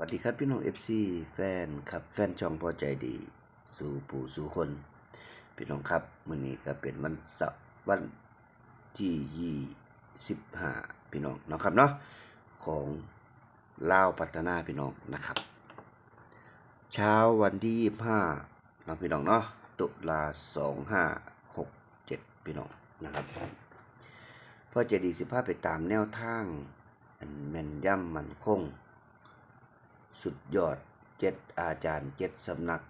วัสดีครับ พี่น้อง FC แฟนครับแฟนช่องพอใจดี สู่ผู้สู่คน พี่น้องครับมื้อนี้ก็เป็นวันเสาร์วันที่ยี่สิบห้าพี่น้องเนาะครับเนาะของลาวพัฒนาพี่น้องนะครับ เช้าวันที่ยี่ห้าเนาะพี่น้องเนาะตุลาสองห้าหกเจ็ดพี่น้องนะครับพอใจดีสิภาพไปตามแนวทางอันแม่นย่ำมันคง สุดยอดเจ็ดอาจารย์เจ็ดสำนัก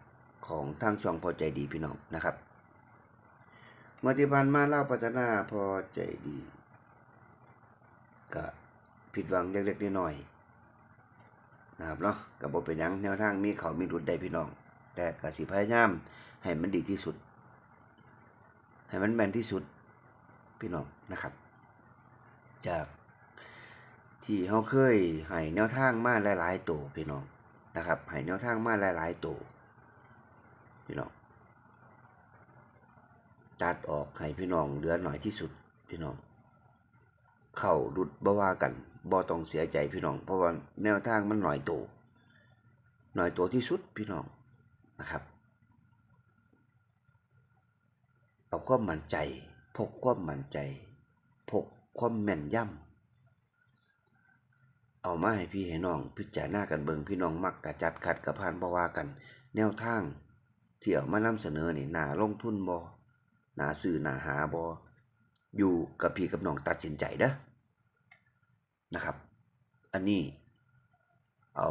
ของทางช่องพอใจดีพี่น้องนะครับเมื่อที่ผ่านมาเล่าพัฒนาพอใจดีก็ผิดหวังเล็กๆน้อยๆนะครับเนาะกับบทเป็นยังแนวทางมีเขามีรุดได้พี่น้อง แต่กสิพยายามให้มันดีที่สุด ให้มันแม่นที่สุดพี่น้องนะครับ จาก ที่เขาเคยให้แนวทางมาหลายๆตัวพี่น้องนะครับให้แนวทางมาหลายๆตัวพี่น้องตัดออกให้พี่น้องเหลือหน่อยที่สุดพี่น้อง เข่าดุดบ่ว่ากันบ่ต้องเสียใจพี่น้อง เพราะว่าแนวทางมันหน่อยตัวหน่อยตัวที่สุดพี่น้องนะครับเอาความมั่นใจ พกความมั่นใจ พกความแม่นยำ เอามาให้พี่ให้น้อง พิจารณากันเบิงพี่น้องมักกะจัดขัดกะพานบ่ว่ากัน แนวทางที่เอามานำเสนอนี่หนาลงทุนบ่น่าซื้อหนาหาบ่อยู่กับพี่กับน้องตัดสินใจเด้อนะครับ อันนี้เอา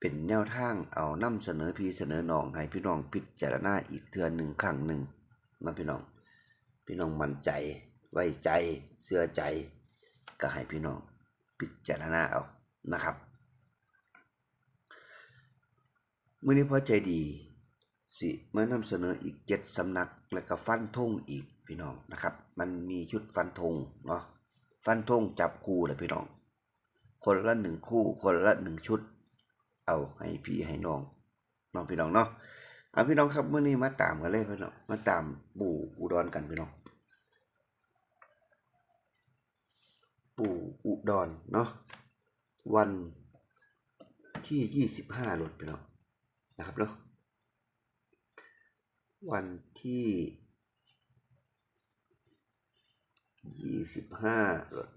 เป็นแนวทางเอานำเสนอพี่เสนอน้องให้พี่น้องพิจารณาอีกเทื่อหนึ่งครั้งหนึ่งนะพี่น้อง พี่น้องมั่นใจ ไว้ใจเชื่อใจก็ให้พี่น้อง พิจารณาเอานะครับเมื่อนี้พอใจดีสิเมานำเสนออีกเจ็ดสำนักและก็ฟันธงอีกพี่น้องนะครับ มันมีชุดฟันธงเนาะฟันธงจับคู่เลยพี่น้อง คนละหนึ่งคู่คนละหนึ่งชุด เอาให้พี่ให้น้องน้องพี่น้องเนาะเอาพี่น้องครับเมื่อนี้มาตามกันเลยพี่น้องมาตามปู่อุดรกันพี่น้อง ปู่อุดรเนาะวันที่ยี่สิบห้ารถไปแล้วนะครับเนาะวันที่ยี่สิบห้ารถ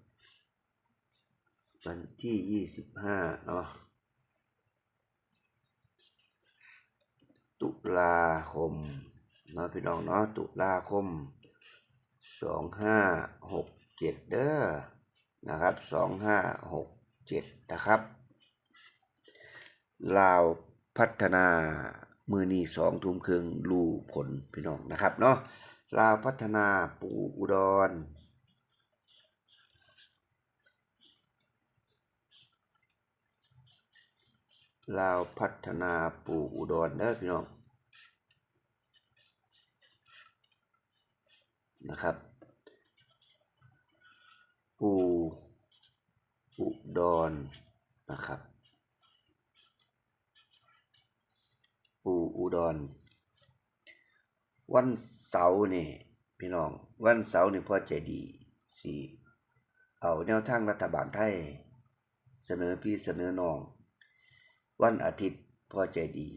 วันที่ยี่สิบห้าเนาะตุลาคมนาะพี่น้องเนาะตุลาคมสองห้าหกเจ็ดเด้อ นะครับสองห้าหกเจ็ดนะครับลาวพัฒนามือนีสองทุ่มครึ่งรูผลพี่น้องนะครับเนาะลาวพัฒนาปูอุดรลาวพัฒนาปูอุดรเด้อพี่น้องนะครับ ปูอุ ดรนะครับ ปู่อุดร วันเสาร์นี่พี่น้อง วันเสาร์นี่พ่อใจดีสิเอาแนวทางรัฐบาลไทย เสนอพี่เสนอน้อง วันอาทิตย์พ่อใจดี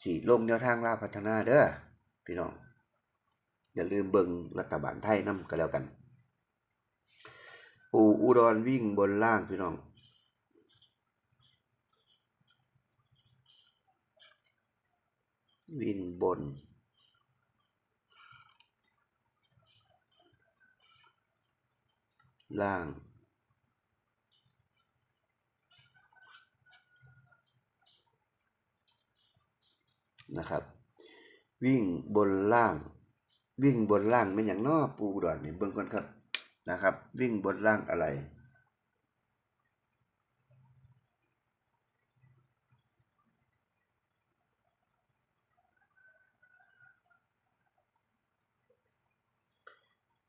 สีลงแนวทางลาพัฒนาเด้อพี่น้อง อย่าลืมเบิงรัฐบาลไทยนำก็แล้วกัน ปูอุดรวิ่งบนล่างพี่น้อง วิ่งบน ล่างนะครับ วิ่งบนล่าง วิ่งบนล่างเป็นอย่างนอปูอุดรนี่เบิ่งก่อนครับ นะครับ วิ่งบนล่างอะไร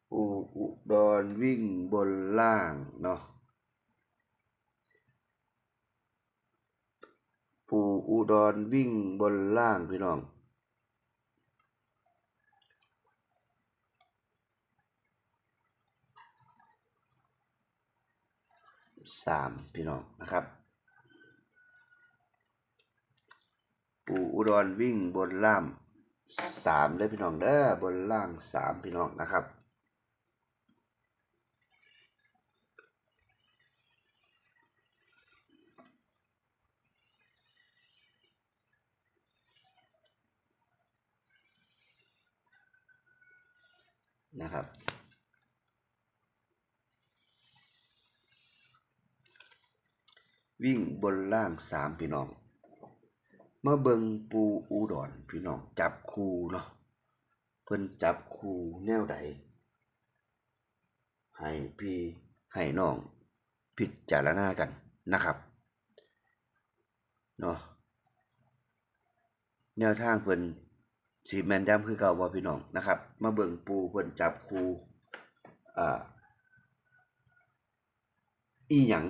ปูอุดรวิ่งบนล่างเนาะปูอุดรวิ่งบนล่างพี่น้อง 13 พี่น้องนะครับ ปู่อุดรวิ่งบนล่าม3เลยพี่น้องเด้อบนล่าง 3 พี่น้องนะครับนะครับ วิ่งบนล่างสามพี่น้องเมื่อเบิงปูอูดอนพี่น้องจับคูเนาะเพิ่นจับคูแนวใดให้พี่ให้น้องพิจารณากันนะครับเนาะแนวทางเพิ่นสีแมนดำคือเก่าบ่พี่น้องนะครับ มาเบิ่งปูเพิ่นจับคูอ่าอีหยัง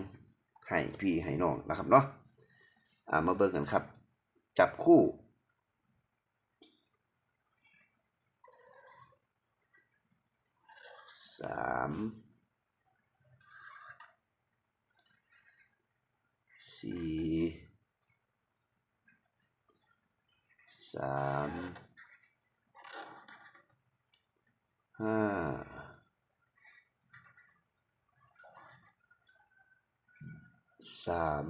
ให้พี่ให้น้องนะครับเนาะอ่ามาเบิ่งกันครับ จับคู่ สามสี่ามห้า สาม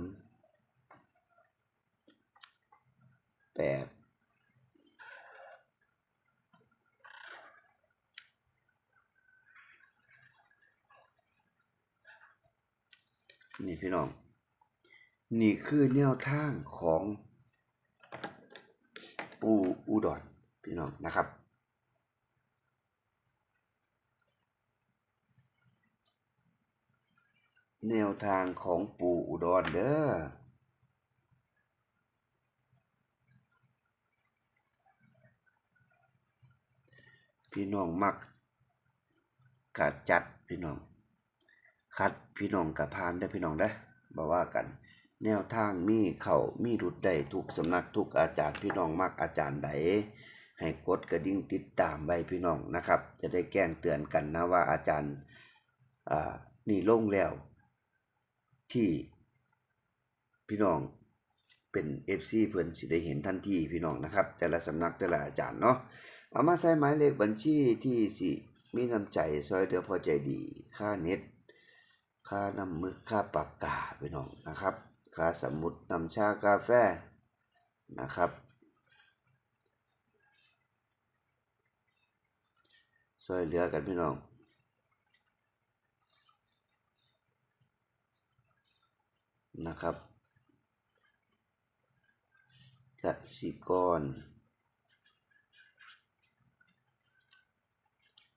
แปดนี่พี่น้อง นี่คือแนวทางของปูอุดรพี่น้องนะครับ แนวทางของปูอุดรเด้อพี่น้องมักกะจัดพี่น้อง คัดพี่น้องกะพานได้พี่น้องได้อบ่ว่ากัน แนวทางมีเข้ามีรุดได้ทุกสำนักทุกอาจารย์พี่น้องมักอาจารย์ใดให้กดกระดิ่งติดตามไว้พี่น้องนะครับ จะได้แจ้งเตือนกันนะว่าอาจารย์อ่านี่ลงแล้ว ที่พี่น้องเป็น FC เพิ่อนสิได้เห็นทันทีพี่น้องนะครับ แต่ละสำนักแต่ละอาจารย์เนาะเอามาใส่หมายเลขบัญชีที่สิมีน้ำใจซอยเดือพอใจดี ค่าเน็ต ค่าน้ำมึกค่าปากกาพี่น้องนะครับ ค่าสมุดน้ำชากาแฟนะครับ ซอยเหลือกันพี่น้อง นะครับกสิกร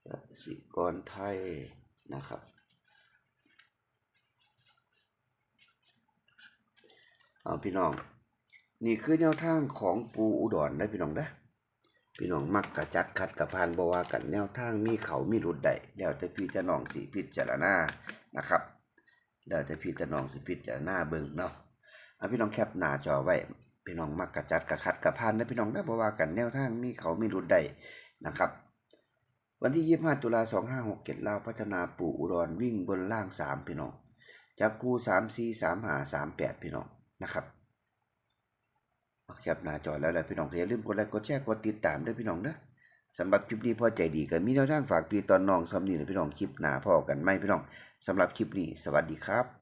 กสิกรไทยนะครับเอาพี่น้อง นี่คือแนวทางของปูอุดรนะพี่น้องนะพี่น้องมักกระจัดขัดกระพานบว่ากันแนวทางมีเขามีรุดได้แล้วแต่พี่จะน้องสิพิจารณานะครับ แล้วแต่พี่จะน้องสิพิจารณาเบิ่งเนาะเอาพี่น้องแคปหน้าจอไว้พี่น้องมักกระจัดกระขัดกระพานนะพี่น้องนะบว่ากันแนวทางมีเขามีรุดได้นะครับ วันที่ 25 ตุลา2567ลาวพัฒนาปู่อุดรวิ่งบนล่าง 3 พี่น้อง จับคู่3 4 3 5 3 8 พี่น้องนะครับแคปหน้าจอแล้วแหละพี่น้องอย่าลืมกดไลค์กดแชร์กดติดตามด้วยพี่น้องนะ สำหรับคลิปนี้พ่อใจดีกันมีแนวทางฝากพี่ตอนน้องซ้ำนีนะพี่น้องคลิปหนาพ่อกันไหมพี่น้องสำหรับคลิปนี้สวัสดีครับ